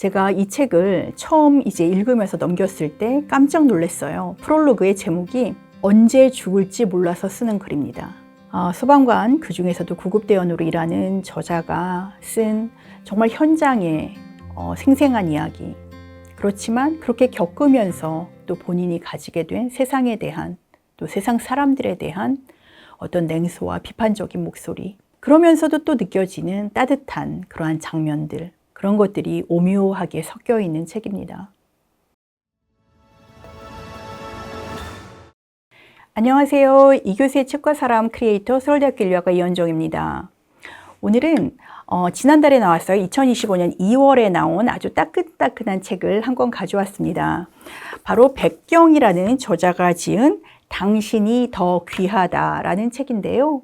제가 이 책을 처음 이제 읽으면서 넘겼을 때 깜짝 놀랐어요. 프롤로그의 제목이 언제 죽을지 몰라서 쓰는 글입니다. 아, 소방관 그 중에서도 구급대원으로 일하는 저자가 쓴 정말 현장의 어, 생생한 이야기. 그렇지만 그렇게 겪으면서 또 본인이 가지게 된 세상에 대한 또 세상 사람들에 대한 어떤 냉소와 비판적인 목소리. 그러면서도 또 느껴지는 따뜻한 그러한 장면들. 그런 것들이 오묘하게 섞여 있는 책입니다. 안녕하세요. 이교수의 책과 사람 크리에이터 서울대학교 인류학과 이현정입니다. 오늘은 어, 지난달에 나왔어요. 2025년 2월에 나온 아주 따끈따끈한 책을 한 권 가져왔습니다. 바로 백경이라는 저자가 지은 당신이 더 귀하다라는 책인데요.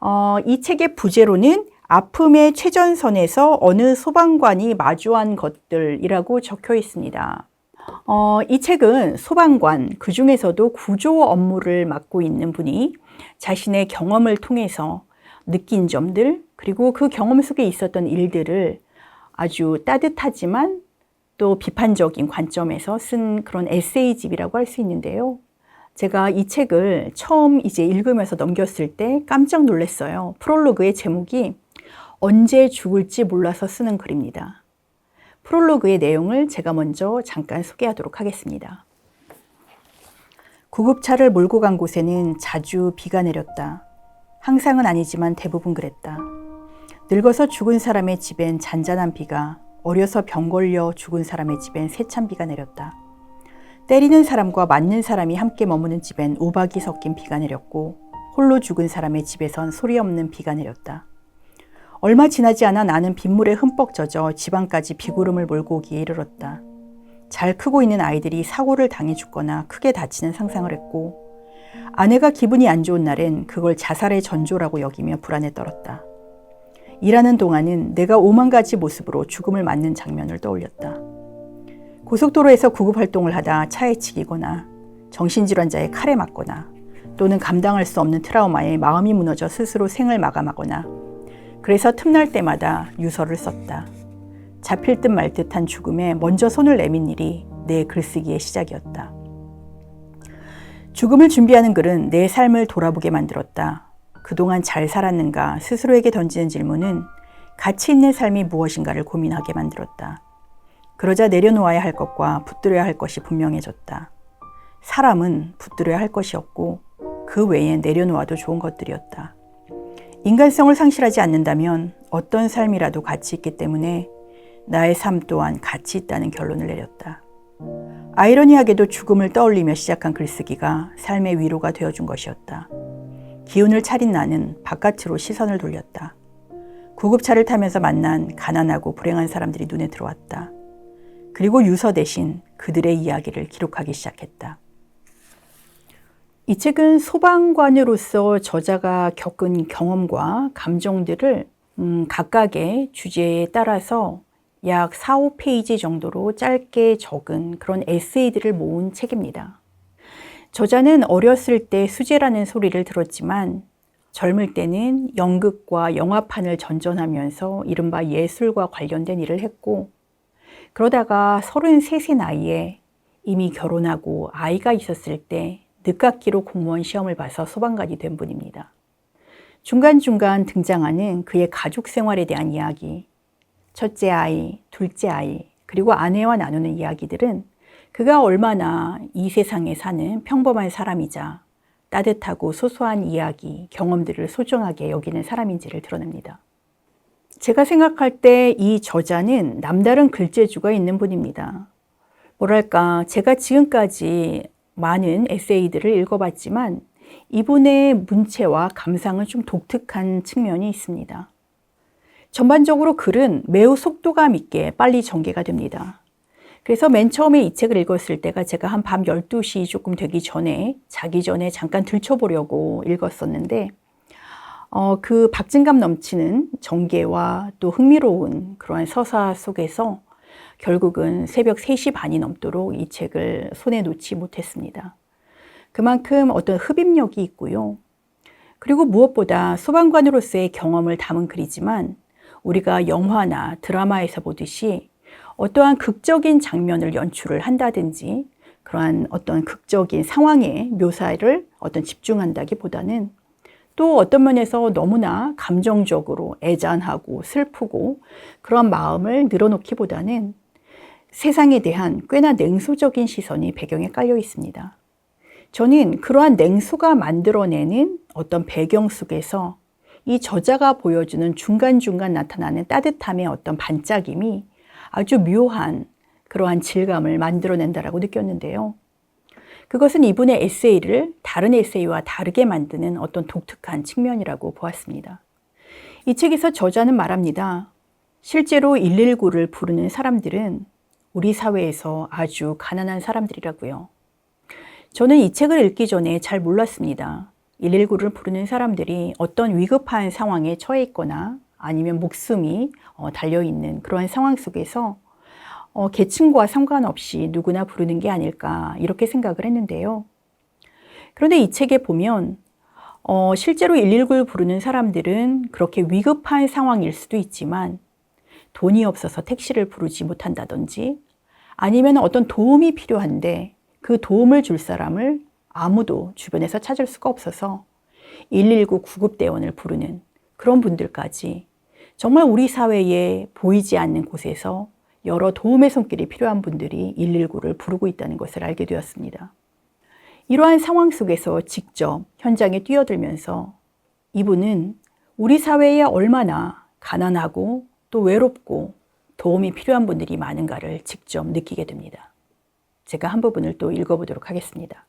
어, 이 책의 부제로는 아픔의 최전선에서 어느 소방관이 마주한 것들이라고 적혀 있습니다. 어, 이 책은 소방관, 그 중에서도 구조 업무를 맡고 있는 분이 자신의 경험을 통해서 느낀 점들, 그리고 그 경험 속에 있었던 일들을 아주 따뜻하지만 또 비판적인 관점에서 쓴 그런 에세이집이라고 할 수 있는데요. 제가 이 책을 처음 이제 읽으면서 넘겼을 때 깜짝 놀랐어요. 프롤로그의 제목이 언제 죽을지 몰라서 쓰는 글입니다. 프롤로그의 내용을 제가 먼저 잠깐 소개하도록 하겠습니다. 구급차를 몰고 간 곳에는 자주 비가 내렸다. 항상은 아니지만 대부분 그랬다. 늙어서 죽은 사람의 집엔 잔잔한 비가, 어려서 병 걸려 죽은 사람의 집엔 세찬 비가 내렸다. 때리는 사람과 맞는 사람이 함께 머무는 집엔 우박이 섞인 비가 내렸고, 홀로 죽은 사람의 집에선 소리 없는 비가 내렸다. 얼마 지나지 않아 나는 빗물에 흠뻑 젖어 지방까지 비구름을 몰고 오기에 이르렀다. 잘 크고 있는 아이들이 사고를 당해 죽거나 크게 다치는 상상을 했고, 아내가 기분이 안 좋은 날엔 그걸 자살의 전조라고 여기며 불안에 떨었다. 일하는 동안은 내가 오만 가지 모습으로 죽음을 맞는 장면을 떠올렸다. 고속도로에서 구급 활동을 하다 차에 치이거나 정신질환자의 칼에 맞거나 또는 감당할 수 없는 트라우마에 마음이 무너져 스스로 생을 마감하거나 그래서 틈날 때마다 유서를 썼다. 잡힐 듯 말 듯한 죽음에 먼저 손을 내민 일이 내 글쓰기의 시작이었다. 죽음을 준비하는 글은 내 삶을 돌아보게 만들었다. 그동안 잘 살았는가 스스로에게 던지는 질문은 가치 있는 삶이 무엇인가를 고민하게 만들었다. 그러자 내려놓아야 할 것과 붙들어야 할 것이 분명해졌다. 사람은 붙들어야 할 것이 없고 그 외엔 내려놓아도 좋은 것들이었다. 인간성을 상실하지 않는다면 어떤 삶이라도 가치 있기 때문에 나의 삶 또한 가치 있다는 결론을 내렸다. 아이러니하게도 죽음을 떠올리며 시작한 글쓰기가 삶의 위로가 되어준 것이었다. 기운을 차린 나는 바깥으로 시선을 돌렸다. 구급차를 타면서 만난 가난하고 불행한 사람들이 눈에 들어왔다. 그리고 유서 대신 그들의 이야기를 기록하기 시작했다. 이 책은 소방관으로서 저자가 겪은 경험과 감정들을 음, 각각의 주제에 따라서 약 4, 5페이지 정도로 짧게 적은 그런 에세이들을 모은 책입니다. 저자는 어렸을 때 수제라는 소리를 들었지만 젊을 때는 연극과 영화판을 전전하면서 이른바 예술과 관련된 일을 했고 그러다가 33세 나이에 이미 결혼하고 아이가 있었을 때 늦깎이로 공무원 시험을 봐서 소방관이 된 분입니다. 중간중간 등장하는 그의 가족 생활에 대한 이야기, 첫째 아이, 둘째 아이, 그리고 아내와 나누는 이야기들은 그가 얼마나 이 세상에 사는 평범한 사람이자 따뜻하고 소소한 이야기, 경험들을 소중하게 여기는 사람인지를 드러냅니다. 제가 생각할 때 이 저자는 남다른 글재주가 있는 분입니다. 뭐랄까, 제가 지금까지 많은 에세이들을 읽어봤지만 이분의 문체와 감상은 좀 독특한 측면이 있습니다. 전반적으로 글은 매우 속도감 있게 빨리 전개가 됩니다. 그래서 맨 처음에 이 책을 읽었을 때가 제가 한 밤 12시 조금 되기 전에 자기 전에 잠깐 들춰보려고 읽었었는데 어, 그 박진감 넘치는 전개와 또 흥미로운 그러한 서사 속에서 결국은 새벽 3시 반이 넘도록 이 책을 손에 놓지 못했습니다. 그만큼 어떤 흡입력이 있고요. 그리고 무엇보다 소방관으로서의 경험을 담은 글이지만 우리가 영화나 드라마에서 보듯이 어떠한 극적인 장면을 연출을 한다든지 그러한 어떤 극적인 상황의 묘사를 어떤 집중한다기보다는 또 어떤 면에서 너무나 감정적으로 애잔하고 슬프고 그런 마음을 늘어놓기보다는 세상에 대한 꽤나 냉소적인 시선이 배경에 깔려 있습니다. 저는 그러한 냉소가 만들어내는 어떤 배경 속에서 이 저자가 보여주는 중간중간 나타나는 따뜻함의 어떤 반짝임이 아주 묘한 그러한 질감을 만들어낸다라고 느꼈는데요. 그것은 이분의 에세이를 다른 에세이와 다르게 만드는 어떤 독특한 측면이라고 보았습니다. 이 책에서 저자는 말합니다. 실제로 119를 부르는 사람들은 우리 사회에서 아주 가난한 사람들이라고요. 저는 이 책을 읽기 전에 잘 몰랐습니다. 119를 부르는 사람들이 어떤 위급한 상황에 처해 있거나 아니면 목숨이 어, 달려 있는 그러한 상황 속에서 어, 계층과 상관없이 누구나 부르는 게 아닐까 이렇게 생각을 했는데요. 그런데 이 책에 보면 어, 실제로 119를 부르는 사람들은 그렇게 위급한 상황일 수도 있지만 돈이 없어서 택시를 부르지 못한다든지 아니면 어떤 도움이 필요한데 그 도움을 줄 사람을 아무도 주변에서 찾을 수가 없어서 119 구급대원을 부르는 그런 분들까지 정말 우리 사회에 보이지 않는 곳에서 여러 도움의 손길이 필요한 분들이 119를 부르고 있다는 것을 알게 되었습니다. 이러한 상황 속에서 직접 현장에 뛰어들면서 이분은 우리 사회에 얼마나 가난하고 또 외롭고 도움이 필요한 분들이 많은가를 직접 느끼게 됩니다. 제가 한 부분을 또 읽어보도록 하겠습니다.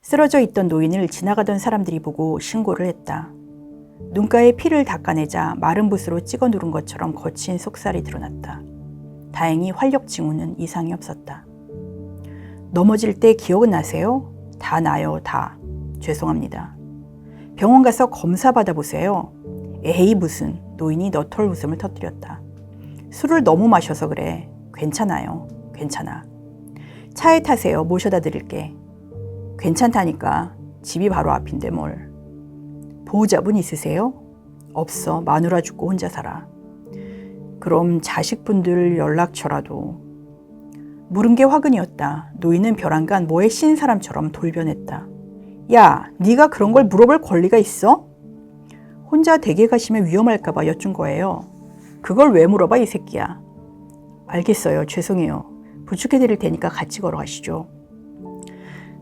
쓰러져 있던 노인을 지나가던 사람들이 보고 신고를 했다. 눈가에 피를 닦아내자 마른 붓으로 찍어 누른 것처럼 거친 속살이 드러났다. 다행히 활력 징후는 이상이 없었다. 넘어질 때 기억은 나세요? 다 나요, 다. 죄송합니다. 병원 가서 검사 받아보세요. 에이, 무슨. 노인이 너털 웃음을 터뜨렸다. 술을 너무 마셔서 그래. 괜찮아요. 괜찮아. 차에 타세요. 모셔다 드릴게. 괜찮다니까. 집이 바로 앞인데 뭘. 보호자분 있으세요? 없어. 마누라 죽고 혼자 살아. 그럼 자식분들 연락처라도. 물은 게 화근이었다. 노인은 벼랑간 뭐에 신 사람처럼 돌변했다. 야, 네가 그런 걸 물어볼 권리가 있어? 혼자 댁에 가시면 위험할까봐 여쭌 거예요. 그걸 왜 물어봐, 이 새끼야. 알겠어요. 죄송해요. 부축해드릴 테니까 같이 걸어가시죠.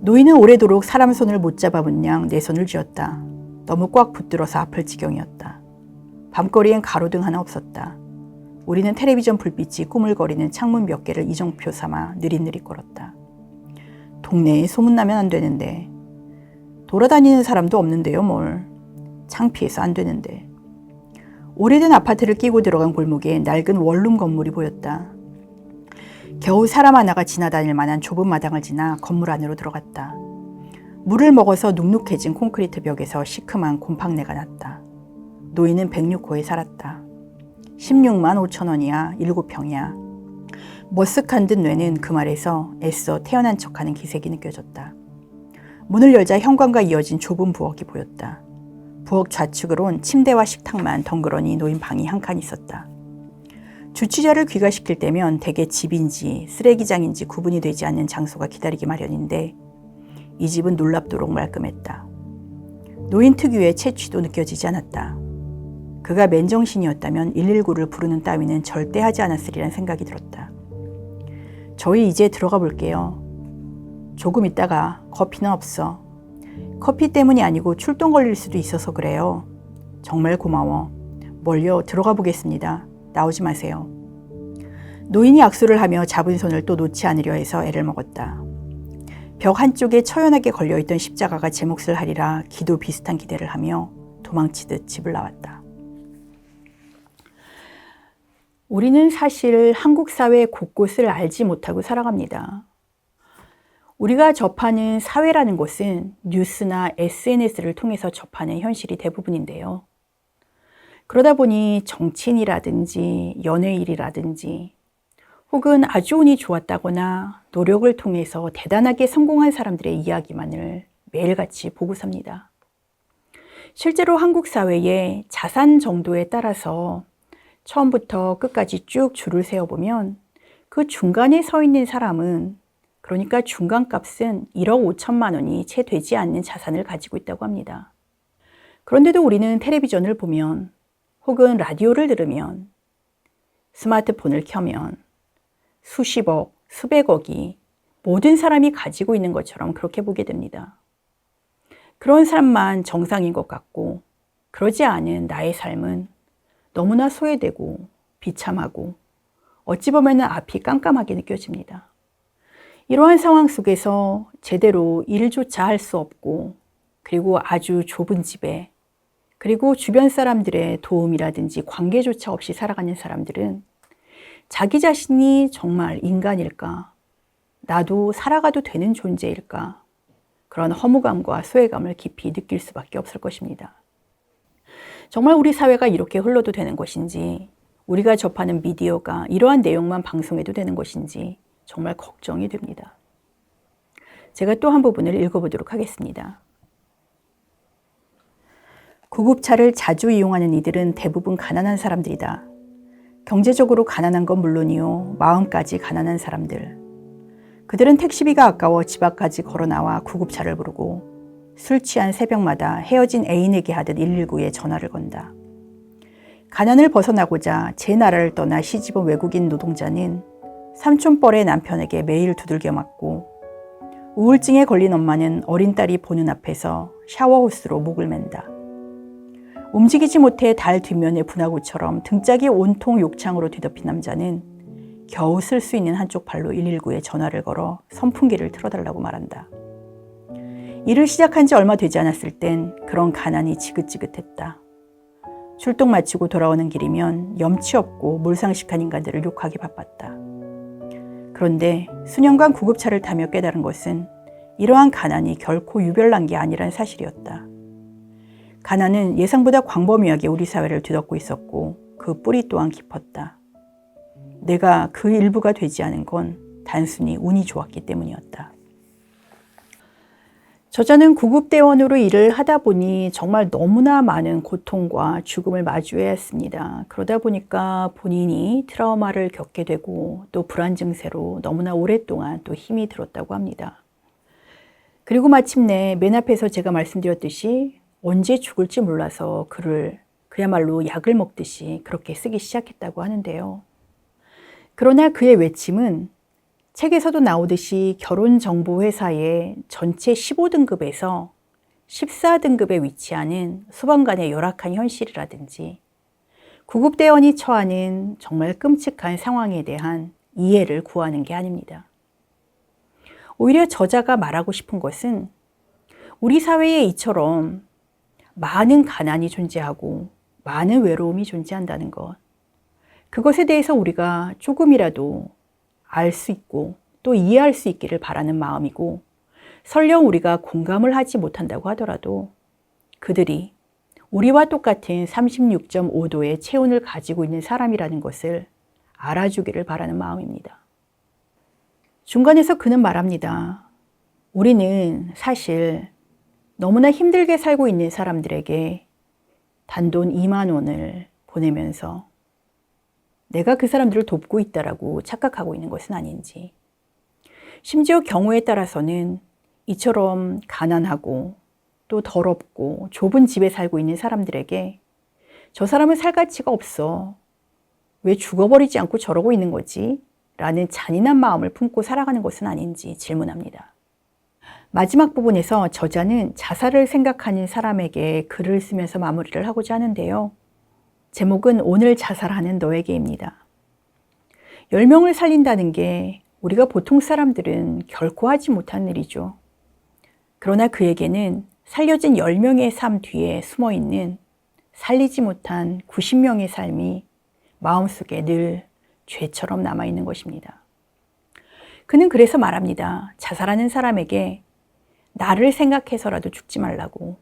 노인은 오래도록 사람 손을 못 잡아본 양 내 손을 쥐었다. 너무 꽉 붙들어서 아플 지경이었다. 밤거리엔 가로등 하나 없었다. 우리는 텔레비전 불빛이 꾸물거리는 창문 몇 개를 이정표 삼아 느릿느릿 걸었다. 동네에 소문나면 안 되는데 돌아다니는 사람도 없는데요, 뭘. 창피해서 안 되는데. 오래된 아파트를 끼고 들어간 골목에 낡은 원룸 건물이 보였다. 겨우 사람 하나가 지나다닐 만한 좁은 마당을 지나 건물 안으로 들어갔다. 물을 먹어서 눅눅해진 콘크리트 벽에서 시큼한 곰팡내가 났다. 노인은 106호에 살았다. 16만 5천 원이야, 7평이야. 머쓱한 듯 뇌는 그 말에서 애써 태어난 척하는 기색이 느껴졌다. 문을 열자 현관과 이어진 좁은 부엌이 보였다. 부엌 좌측으론 침대와 식탁만 덩그러니 놓인 방이 한 칸 있었다. 주취자를 귀가시킬 때면 대개 집인지 쓰레기장인지 구분이 되지 않는 장소가 기다리기 마련인데 이 집은 놀랍도록 말끔했다. 노인 특유의 채취도 느껴지지 않았다. 그가 맨정신이었다면 119를 부르는 따위는 절대 하지 않았으리란 생각이 들었다. 저희 이제 들어가 볼게요. 조금 있다가 커피는 없어. 커피 때문이 아니고 출동 걸릴 수도 있어서 그래요. 정말 고마워. 멀려 들어가 보겠습니다. 나오지 마세요. 노인이 악수를 하며 잡은 손을 또 놓지 않으려 해서 애를 먹었다. 벽 한쪽에 처연하게 걸려있던 십자가가 제 몫을 하리라 기도 비슷한 기대를 하며 도망치듯 집을 나왔다. 우리는 사실 한국 사회 곳곳을 알지 못하고 살아갑니다. 우리가 접하는 사회라는 것은 뉴스나 SNS를 통해서 접하는 현실이 대부분인데요. 그러다 보니 정치인이라든지 연예일이라든지 혹은 아주 운이 좋았다거나 노력을 통해서 대단하게 성공한 사람들의 이야기만을 매일같이 보고 삽니다. 실제로 한국 사회의 자산 정도에 따라서 처음부터 끝까지 쭉 줄을 세어보면 그 중간에 서 있는 사람은 그러니까 중간값은 1억 5천만 원이 채 되지 않는 자산을 가지고 있다고 합니다. 그런데도 우리는 텔레비전을 보면 혹은 라디오를 들으면 스마트폰을 켜면 수십억, 수백억이 모든 사람이 가지고 있는 것처럼 그렇게 보게 됩니다. 그런 사람만 정상인 것 같고 그러지 않은 나의 삶은 너무나 소외되고 비참하고 어찌 보면 앞이 깜깜하게 느껴집니다. 이러한 상황 속에서 제대로 일조차 할 수 없고 그리고 아주 좁은 집에 그리고 주변 사람들의 도움이라든지 관계조차 없이 살아가는 사람들은 자기 자신이 정말 인간일까? 나도 살아가도 되는 존재일까? 그런 허무감과 소외감을 깊이 느낄 수밖에 없을 것입니다. 정말 우리 사회가 이렇게 흘러도 되는 것인지, 우리가 접하는 미디어가 이러한 내용만 방송해도 되는 것인지 정말 걱정이 됩니다. 제가 또 한 부분을 읽어보도록 하겠습니다. 구급차를 자주 이용하는 이들은 대부분 가난한 사람들이다. 경제적으로 가난한 건 물론이요, 마음까지 가난한 사람들. 그들은 택시비가 아까워 집 앞까지 걸어 나와 구급차를 부르고 술 취한 새벽마다 헤어진 애인에게 하듯 119에 전화를 건다. 가난을 벗어나고자 제 나라를 떠나 시집온 외국인 노동자는 삼촌뻘의 남편에게 매일 두들겨 맞고 우울증에 걸린 엄마는 어린 딸이 보는 앞에서 샤워호스로 목을 맨다. 움직이지 못해 달 뒷면의 분화구처럼 등짝이 온통 욕창으로 뒤덮인 남자는 겨우 쓸 수 있는 한쪽 발로 119에 전화를 걸어 선풍기를 틀어달라고 말한다. 일을 시작한 지 얼마 되지 않았을 땐 그런 가난이 지긋지긋했다. 출동 마치고 돌아오는 길이면 염치 없고 몰상식한 인간들을 욕하기 바빴다. 그런데 수년간 구급차를 타며 깨달은 것은 이러한 가난이 결코 유별난 게 아니란 사실이었다. 가난은 예상보다 광범위하게 우리 사회를 뒤덮고 있었고 그 뿌리 또한 깊었다. 내가 그 일부가 되지 않은 건 단순히 운이 좋았기 때문이었다. 저자는 구급대원으로 일을 하다 보니 정말 너무나 많은 고통과 죽음을 마주해야 했습니다. 그러다 보니까 본인이 트라우마를 겪게 되고 또 불안 증세로 너무나 오랫동안 또 힘이 들었다고 합니다. 그리고 마침내 맨 앞에서 제가 말씀드렸듯이 언제 죽을지 몰라서 글을 그야말로 약을 먹듯이 그렇게 쓰기 시작했다고 하는데요. 그러나 그의 외침은 책에서도 나오듯이 결혼정보회사의 전체 15등급에서 14등급에 위치하는 소방관의 열악한 현실이라든지 구급대원이 처하는 정말 끔찍한 상황에 대한 이해를 구하는 게 아닙니다. 오히려 저자가 말하고 싶은 것은 우리 사회에 이처럼 많은 가난이 존재하고 많은 외로움이 존재한다는 것. 그것에 대해서 우리가 조금이라도 알 수 있고 또 이해할 수 있기를 바라는 마음이고 설령 우리가 공감을 하지 못한다고 하더라도 그들이 우리와 똑같은 36.5도의 체온을 가지고 있는 사람이라는 것을 알아주기를 바라는 마음입니다. 중간에서 그는 말합니다. 우리는 사실 너무나 힘들게 살고 있는 사람들에게 단돈 2만 원을 보내면서 내가 그 사람들을 돕고 있다라고 착각하고 있는 것은 아닌지. 심지어 경우에 따라서는 이처럼 가난하고 또 더럽고 좁은 집에 살고 있는 사람들에게 저 사람은 살 가치가 없어. 왜 죽어버리지 않고 저러고 있는 거지? 라는 잔인한 마음을 품고 살아가는 것은 아닌지 질문합니다. 마지막 부분에서 저자는 자살을 생각하는 사람에게 글을 쓰면서 마무리를 하고자 하는데요. 제목은 오늘 자살하는 너에게입니다. 10명을 살린다는 게 우리가 보통 사람들은 결코 하지 못한 일이죠. 그러나 그에게는 살려진 10명의 삶 뒤에 숨어 있는 살리지 못한 90명의 삶이 마음속에 늘 죄처럼 남아 있는 것입니다. 그는 그래서 말합니다. 자살하는 사람에게 나를 생각해서라도 죽지 말라고.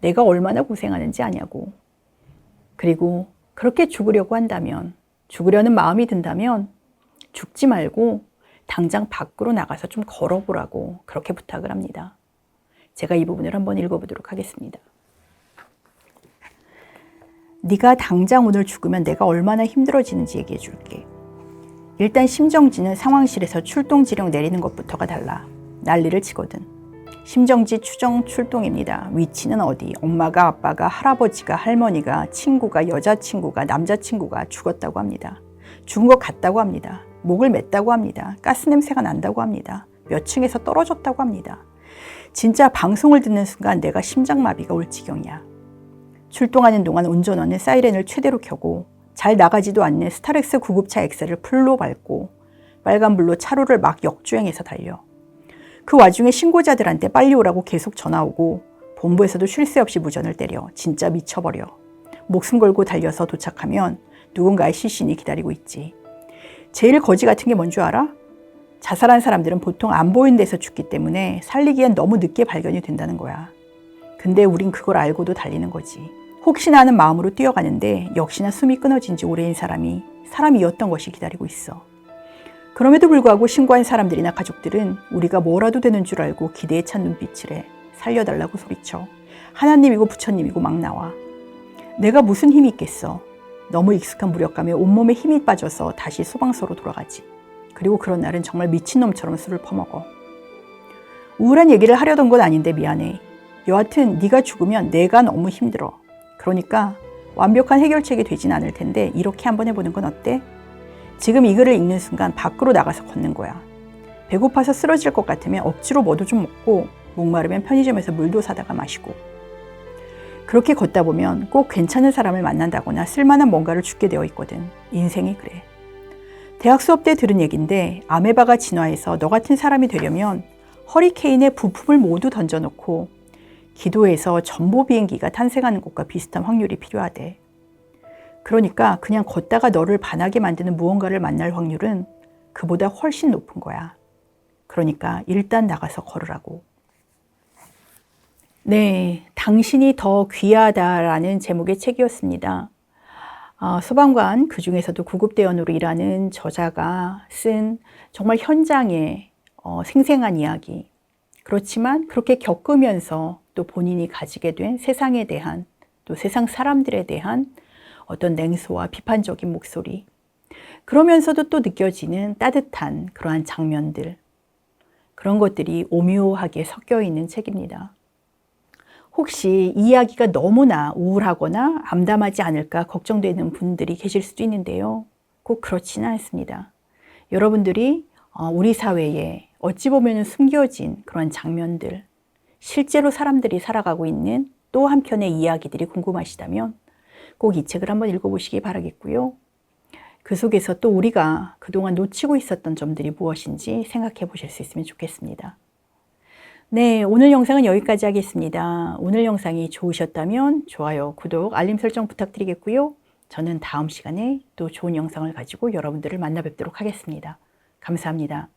내가 얼마나 고생하는지 아냐고. 그리고 그렇게 죽으려고 한다면, 죽으려는 마음이 든다면 죽지 말고 당장 밖으로 나가서 좀 걸어보라고 그렇게 부탁을 합니다. 제가 이 부분을 한번 읽어보도록 하겠습니다. 네가 당장 오늘 죽으면 내가 얼마나 힘들어지는지 얘기해 줄게. 일단 심정지는 상황실에서 출동 지령 내리는 것부터가 달라. 난리를 치거든. 심정지 추정 출동입니다. 위치는 어디? 엄마가 아빠가 할아버지가 할머니가 친구가 여자친구가 남자친구가 죽었다고 합니다. 죽은 것 같다고 합니다. 목을 맸다고 합니다. 가스 냄새가 난다고 합니다. 몇 층에서 떨어졌다고 합니다. 진짜 방송을 듣는 순간 내가 심장마비가 올 지경이야. 출동하는 동안 운전원은 사이렌을 최대로 켜고 잘 나가지도 않는 스타렉스 구급차 엑셀을 풀로 밟고 빨간불로 차로를 막 역주행해서 달려. 그 와중에 신고자들한테 빨리 오라고 계속 전화 오고 본부에서도 쉴 새 없이 무전을 때려 진짜 미쳐버려. 목숨 걸고 달려서 도착하면 누군가의 시신이 기다리고 있지. 제일 거지 같은 게 뭔 줄 알아? 자살한 사람들은 보통 안 보이는 데서 죽기 때문에 살리기엔 너무 늦게 발견이 된다는 거야. 근데 우린 그걸 알고도 달리는 거지. 혹시나 하는 마음으로 뛰어가는데 역시나 숨이 끊어진 지 오래인 사람이 사람이었던 것이 기다리고 있어. 그럼에도 불구하고 신고한 사람들이나 가족들은 우리가 뭐라도 되는 줄 알고 기대에 찬 눈빛을 해 살려달라고 소리쳐. 하나님이고 부처님이고 막 나와. 내가 무슨 힘이 있겠어. 너무 익숙한 무력감에 온몸에 힘이 빠져서 다시 소방서로 돌아가지. 그리고 그런 날은 정말 미친놈처럼 술을 퍼먹어. 우울한 얘기를 하려던 건 아닌데 미안해. 여하튼 네가 죽으면 내가 너무 힘들어. 그러니까 완벽한 해결책이 되진 않을 텐데 이렇게 한번 해보는 건 어때? 지금 이 글을 읽는 순간 밖으로 나가서 걷는 거야. 배고파서 쓰러질 것 같으면 억지로 뭐도 좀 먹고 목마르면 편의점에서 물도 사다가 마시고 그렇게 걷다 보면 꼭 괜찮은 사람을 만난다거나 쓸만한 뭔가를 죽게 되어 있거든. 인생이 그래. 대학 수업 때 들은 얘긴데 아메바가 진화해서 너 같은 사람이 되려면 허리케인에 부품을 모두 던져놓고 기도해서 전보 비행기가 탄생하는 것과 비슷한 확률이 필요하대. 그러니까 그냥 걷다가 너를 반하게 만드는 무언가를 만날 확률은 그보다 훨씬 높은 거야. 그러니까 일단 나가서 걸으라고. 네, 당신이 더 귀하다라는 제목의 책이었습니다. 어, 소방관, 그 중에서도 구급대원으로 일하는 저자가 쓴 정말 현장의 어, 생생한 이야기. 그렇지만 그렇게 겪으면서 또 본인이 가지게 된 세상에 대한 또 세상 사람들에 대한 어떤 냉소와 비판적인 목소리. 그러면서도 또 느껴지는 따뜻한 그러한 장면들. 그런 것들이 오묘하게 섞여 있는 책입니다. 혹시 이 이야기가 너무나 우울하거나 암담하지 않을까 걱정되는 분들이 계실 수도 있는데요. 꼭 그렇지는 않습니다. 여러분들이 어, 우리 사회에 어찌 보면 숨겨진 그런 장면들, 실제로 사람들이 살아가고 있는 또 한편의 이야기들이 궁금하시다면 꼭 이 책을 한번 읽어보시기 바라겠고요. 그 속에서 또 우리가 그동안 놓치고 있었던 점들이 무엇인지 생각해 보실 수 있으면 좋겠습니다. 네, 오늘 영상은 여기까지 하겠습니다. 오늘 영상이 좋으셨다면 좋아요, 구독, 알림 설정 부탁드리겠고요. 저는 다음 시간에 또 좋은 영상을 가지고 여러분들을 만나 뵙도록 하겠습니다. 감사합니다.